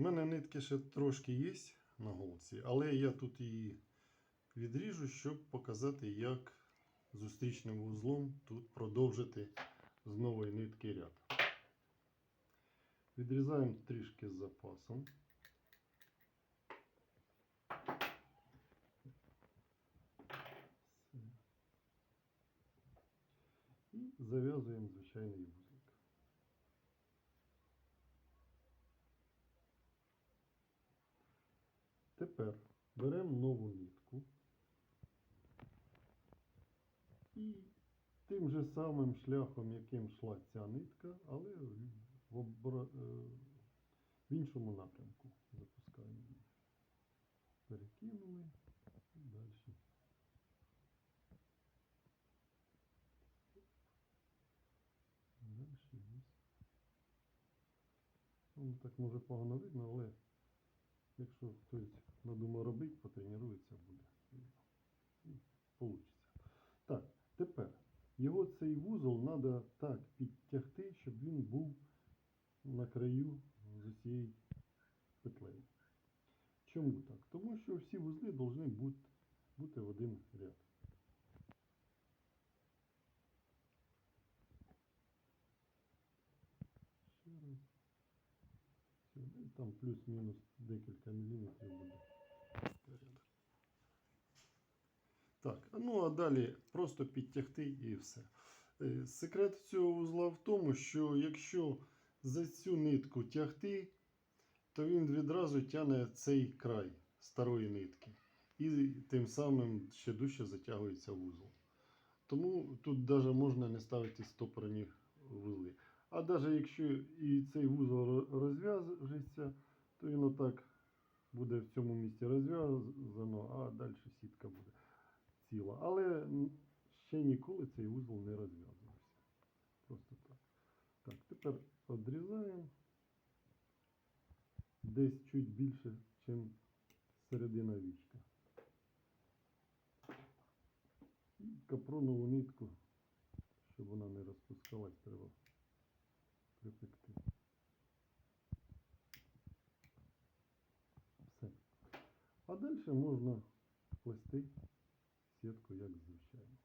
У мене нитки ще трошки є на голці, але я тут її відріжу, щоб показати, як зустрічним вузлом тут продовжити з нової нитки ряд. Відрізаємо трішки з запасом. І зав'язуємо звичайний вузлик. Тепер беремо нову нитку і тим же самим шляхом, яким йшла ця нитка, але в, обра... е, в іншому напрямку запускаємо. Перекинули і далі. Вниз. Ну, так може погано видно, але якщо хтось надумав робити, потренується, буде. І Получиться. Так, тепер його цей вузол треба так підтягти, щоб він був на краю з цією петлею. Чому так? Тому що всі вузли повинні бути, бути в один ряд. Там плюс-мінус декілька міліметрів буде порядок. Так, ну а далі просто підтягти і все. Е, Секрет цього вузла в тому, що якщо за цю нитку тягти, то він відразу тягне цей край старої нитки. І тим самим ще дужче затягується вузол. Тому тут навіть можна не ставити стопорні вузли. А навіть якщо і цей вузол ро- розв'яжеться, то він отак буде в цьому місці розв'язано, а далі сітка буде ціла. Але ще ніколи цей вузол не розв'язувався. Просто так. Так, тепер відрізаємо десь чуть більше, ніж середина вічка. І капронову нитку, щоб вона не розпускалась, треба припекти. Все. А далі можна плести сітку, як звичайно.